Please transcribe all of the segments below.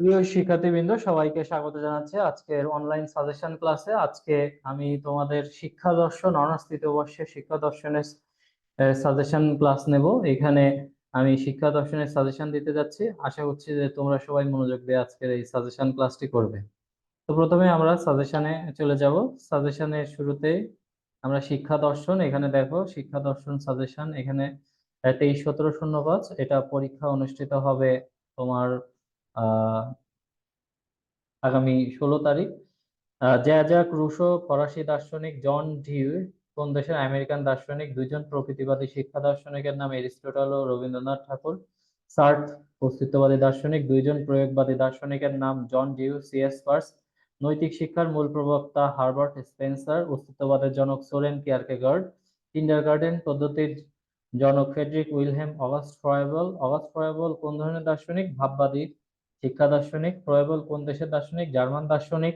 প্রিয় শিক্ষার্থীবৃন্দ, সবাইকে স্বাগত জানাচ্ছি আজকের অনলাইন সাজেশন ক্লাসে আজকে আমি তোমাদের শিক্ষা দর্শন অনার্স তৃতীয় শিক্ষা দর্শনের সাজেশন ক্লাস নেব। এখানে আমি শিক্ষা দর্শনের সাজেশন দিতে যাচ্ছি। আশা করছি যে তোমরা সবাই মনোযোগ দিয়ে আজকের এই সাজেশন ক্লাসটি করবে। তো প্রথমে আমরা সাজেশনে চলে যাব। সাজেশনের শুরুতে আমরা শিক্ষা দর্শন, এখানে দেখো শিক্ষা দর্শন সাজেশন এখানে তেইশ সতেরো শূন্য পাঁচ। এটা পরীক্ষা অনুষ্ঠিত হবে তোমার আগামী ষোলো তারিখ। জ্যাজাক রুশো, ফরাসি দার্শনিক জন ডিউ কোন দেশের? আমেরিকান দার্শনিক। দুইজন প্রকৃতিবাদী শিক্ষা দার্শনিকের নাম এরিস্টটল ও রবীন্দ্রনাথ ঠাকুর। সার্ট অস্তিত্ববাদী দার্শনিক। দুইজন প্রয়োগবাদী দার্শনিকের নাম জন ডিউ সিএস পার্স। নৈতিক শিক্ষার মূল প্রবক্তা হার্বার্ট স্পেন্সার। অস্তিত্ববাদের জনক সোরেন কিয়ারকেগার্ড। কিন্ডারগার্ডেন পদ্ধতির জনক Friedrich Wilhelm August Froebel. August Froebel কোন ধরনের দার্শনিক? ভাববাদী শিক্ষা দার্শনিক ফ্রয়েবল কোন দেশের দার্শনিক? জার্মান দার্শনিক।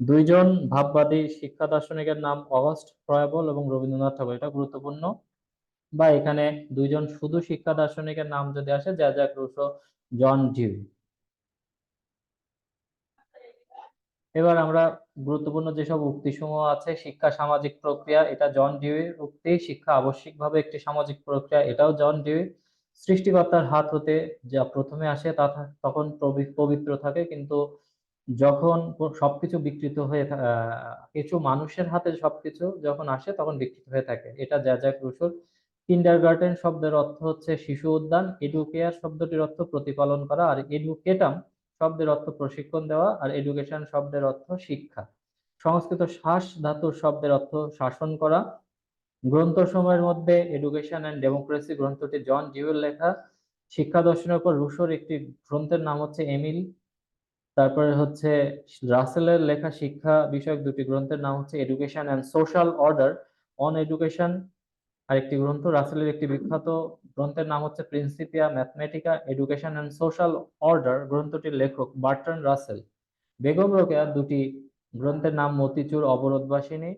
দুইজন ভাববাদী শিক্ষা দার্শনিকের নাম অগাস্ট ফ্রয়েবল এবং রবীন্দ্রনাথ ঠাকুর। এটা গুরুত্বপূর্ণ। বা এখানে দুইজন শুধু শিক্ষা দার্শনিকের নাম যদি আসে, যা রুশো জন ডিউ। এবার আমরা গুরুত্বপূর্ণ যেসব উক্তিসমূহ আছে, শিক্ষা সামাজিক প্রক্রিয়া, এটা জন ডিউয়ের উক্তি। শিক্ষা আবশ্যিকভাবে একটি সামাজিক প্রক্রিয়া, এটাও জন ডিউই সৃষ্টিকর্তার হাত হতে যা প্রথমে আসে তা তখন পবিত্র থাকে, কিন্তু যখন সবকিছু বিকৃত হয়ে কিছু মানুষের হাতে সবকিছু যখন আসে তখন বিকৃত হয়ে থাকে। এটা যা যা রুশোর কিন্ডার গার্ডেন শব্দের অর্থ হচ্ছে শিশু উদ্যান এডুকেয়ার শব্দটির অর্থ প্রতিপালন করা, আর এডুকেটাম শব্দের অর্থ প্রশিক্ষণ দেওয়া, আর এডুকেশন শব্দের অর্থ শিক্ষা। সংস্কৃত শ্বাস ধাতুর শব্দের অর্থ শাসন করা গ্রন্থ সময়ের মধ্যে এডুকেশন অ্যান্ড ডেমোক্রেসি গ্রন্থটি জন ডিউয়ের লেখা। শিক্ষা দর্শনের উপর রুশোর একটি গ্রন্থের নাম হচ্ছে এমিল। তারপরে হচ্ছে রাসেলের লেখা শিক্ষা বিষয়ক দুটি গ্রন্থের নাম হচ্ছে education and social order on education আরেকটি গ্রন্থ, রাসেলের একটি বিখ্যাত গ্রন্থের নাম হচ্ছে Principia Mathematica education and social order গ্রন্থটির লেখক বার্টন রাসেল। বেগম রোকেয়া দুটি গ্রন্থের নাম মতিচুর অবরোধবাসিনী।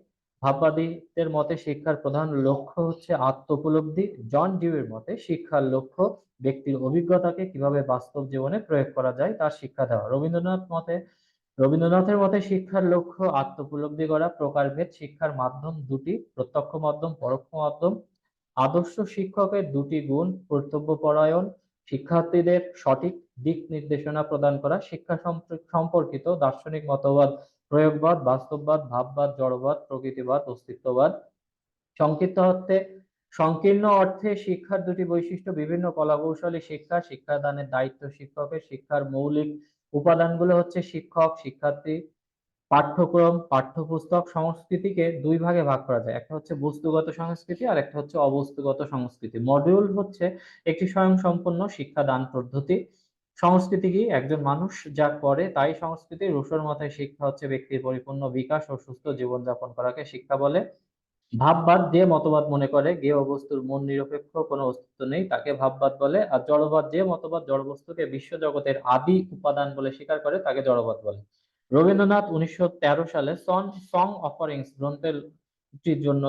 ভাববাদীদের মতে শিক্ষার প্রধান লক্ষ্য হচ্ছে আত্মোপলব্ধি। জন ডিউয়ের মতে শিক্ষার লক্ষ্য ব্যক্তির অভিজ্ঞতাকে কীভাবে বাস্তব জীবনে প্রয়োগ করা যায় তার শিক্ষা দেওয়া। রবীন্দ্রনাথ মতে, রবীন্দ্রনাথের মতে শিক্ষার লক্ষ্য আত্মোপলব্ধি করা, প্রকারভেদ শিক্ষার মাধ্যম দুটি, প্রত্যক্ষ মাধ্যম, পরোক্ষ মাধ্যম। আদর্শ শিক্ষকের দুটি গুণ কর্তব্য পরায়ণ শিক্ষার্থীদের সঠিক দিক নির্দেশনা প্রদান করা, শিক্ষা সম্পর্কিত দার্শনিক মতবাদ প্রয়োগবাদ, বাস্তববাদ, ভাববাদ, জড়বাদ, প্রকৃতিবাদ, অস্তিত্ববাদ। সংক্ষিপ্ত অর্থে, সংকীর্ণ অর্থে শিক্ষার দুটি বৈশিষ্ট্য, বিভিন্ন কলাকৌশলী শিক্ষা, শিক্ষাদানের দায়িত্ব শিক্ষকের, শিক্ষার মৌলিক উপাদানগুলো হচ্ছে শিক্ষক, শিক্ষার্থী, পাঠ্যক্রম, পাঠ্যপুস্তক, সংস্কৃতিকে দুই ভাগে ভাগ করা যায়। একটা হচ্ছে বস্তুগত সংস্কৃতি আর একটা হচ্ছে অবস্তুগত সংস্কৃতি। মডিউল হচ্ছে একটি স্বয়ংসম্পন্ন শিক্ষাদান পদ্ধতি। সংস্কৃতি কি একজন মানুষ যা করে, তাই সংস্কৃতি রুশোর মাথায় শিক্ষা হচ্ছে ব্যক্তির পরিপূর্ণ বিকাশ ও সুস্থ জীবনযাপন করাকে শিক্ষা বলে। ভাববাদ যে মতবাদ মনে করে গে বস্তুর মন নিরপেক্ষ, কোনো অস্তিত্ব নেই তাকে ভাববাদ বলে। আর জড়বাদ যে মতবাদ, জড়বস্তুকে বিশ্ব জগতের আদি উপাদান বলে স্বীকার করে, তাকে জড়বাদ বলে। রবীন্দ্রনাথ উনিশশো তেরো সালে সন সং অফারিংস গ্রন্থের জন্য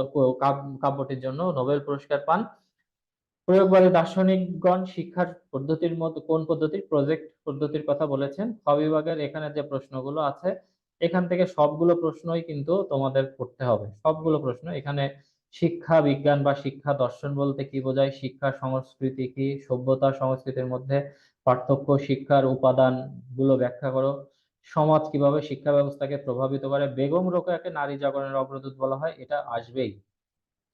কাব্যটির জন্য নোবেল পুরস্কার পান। প্রয়োগবাদী দার্শনিকগণ শিক্ষার পদ্ধতির মধ্যে কোন পদ্ধতির? প্রজেক্ট পদ্ধতির কথা বলেছেন। খ বিভাগের এখানে যে প্রশ্নগুলো আছে, এখান থেকে সবগুলো প্রশ্নই কিন্তু তোমাদের করতে হবে। সবগুলো প্রশ্ন। এখানে শিক্ষা বিজ্ঞান বা শিক্ষা দর্শন বলতে কি বোঝায়? শিক্ষা সংস্কৃতি কি? সভ্যতা সংস্কৃতির মধ্যে পার্থক্য, শিক্ষার উপাদানগুলো ব্যাখ্যা করো। সমাজ কীভাবে শিক্ষা ব্যবস্থাকে প্রভাবিত করে? বেগম রোকেয়াকে নারী জাগরণের অগ্রদূত বলা হয়। এটা আসবেই।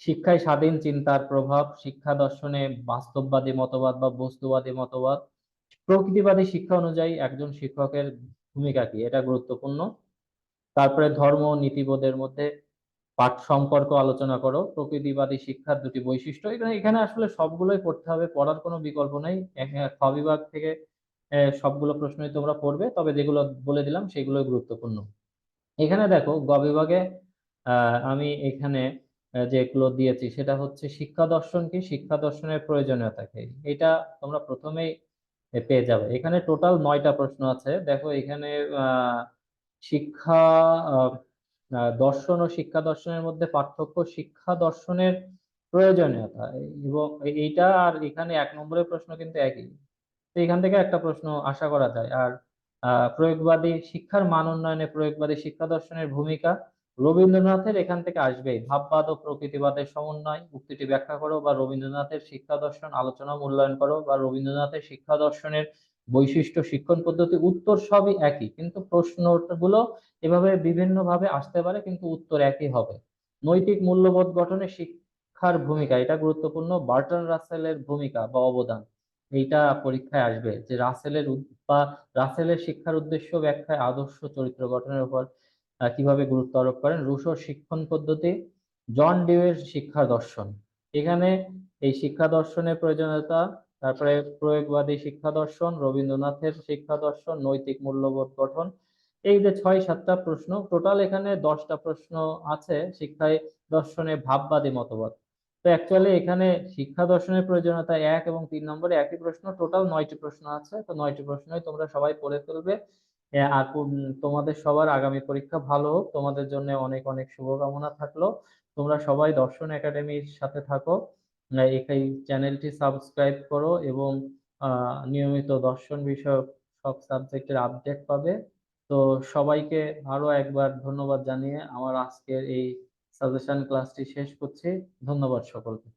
শিক্ষায় স্বাধীন চিন্তার প্রভাব, শিক্ষা দর্শনে বাস্তববাদী মতবাদ বা বস্তুবাদী মতবাদ, প্রকৃতিবাদী শিক্ষা অনুযায়ী একজন শিক্ষকের ভূমিকা কি? এটা গুরুত্বপূর্ণ। তারপরে ধর্ম নীতিবোধের মধ্যে পাঠ সম্পর্ক আলোচনা করো। প্রকৃতিবাদী শিক্ষার দুটি বৈশিষ্ট্য। এখানে এখানে আসলে সবগুলোই পড়তে হবে, পড়ার কোনো বিকল্প নেই। খ বিভাগ থেকে সবগুলো প্রশ্নই তোমরা পড়বে, তবে যেগুলো বলে দিলাম সেগুলোই গুরুত্বপূর্ণ। এখানে দেখো, গ বিভাগে আমি এখানে যেগুলো দিয়েছি, সেটা হচ্ছে শিক্ষা দর্শন কি? শিক্ষা দর্শনের প্রয়োজনীয়তা কি? এটা তোমরা প্রথমেই পেয়ে যাবে। এখানে টোটাল নয়টা প্রশ্ন আছে। দেখো এখানে শিক্ষা দর্শন ও শিক্ষা দর্শনের মধ্যে পার্থক্য শিক্ষা দর্শনের প্রয়োজনীয়তা। এবং এইটা আর এখানে এক নম্বরের প্রশ্ন কিন্তু একই। তো এখান থেকে একটা প্রশ্ন আশা করা যায়। আর প্রয়োগবাদী শিক্ষার মান উন্নয়নে প্রয়োগবাদী শিক্ষা দর্শনের ভূমিকা রবীন্দ্রনাথের এখান থেকে আসবেই। ভাববাদ ও প্রকৃতিবাদের সমন্বয়। উক্তিটি ব্যাখ্যা করো বা রবীন্দ্রনাথের শিক্ষা দর্শন, আলোচনা, মূল্যায়ন করো বা রবীন্দ্রনাথের শিক্ষা দর্শনের বৈশিষ্ট্য, শিক্ষণ পদ্ধতি, উত্তর সবই একই। কিন্তু প্রশ্নগুলো এভাবে বিভিন্ন ভাবে আসতে পারে, কিন্তু উত্তর একই হবে। নৈতিক মূল্যবোধ গঠনে শিক্ষার ভূমিকা, এটা গুরুত্বপূর্ণ। বার্টন রাসেলের ভূমিকা বা অবদান, এইটা পরীক্ষায় আসবে। যে রাসেলের বা রাসেলের শিক্ষার উদ্দেশ্য ব্যাখ্যায় আদর্শ চরিত্র গঠনের উপর কীভাবে গুরুত্ব আরোপ করেন? রুশোর শিক্ষণ পদ্ধতি, জন ডিউয়ের শিক্ষা দর্শন। এখানে এই শিক্ষা দর্শনের প্রয়োজনীয়তা, তারপরে প্রয়োগবাদী শিক্ষা দর্শন, রবীন্দ্রনাথের শিক্ষা দর্শন, নৈতিক মূল্যবোধ গঠন। এই যে ছয় সাতটা প্রশ্ন, টোটাল এখানে দশটা প্রশ্ন আছে শিক্ষায় দর্শনে ভাববাদী মতবাদ। তো অ্যাকচুয়ালি এখানে শিক্ষা দর্শনের প্রয়োজনীয়তা এক এবং তিন নম্বরে একই প্রশ্ন, টোটাল নয়টি প্রশ্ন আছে। তো নয়টি প্রশ্নই তোমরা সবাই পড়ে ফেলবে। আর তোমাদের সবার আগামী পরীক্ষা ভালো হোক। তোমাদের জন্য অনেক অনেক শুভকামনা থাকল। তোমরা সবাই দর্শন একাডেমির সাথে থাকো। এই চ্যানেলটি সাবস্ক্রাইব করো এবং নিয়মিত দর্শন বিষয়ক সব সাবজেক্টের আপডেট পাবে। তো সবাইকে আরও একবার ধন্যবাদ জানিয়ে আমার আজকের এই সাজেশন ক্লাসটি শেষ করছি। ধন্যবাদ সকলকে।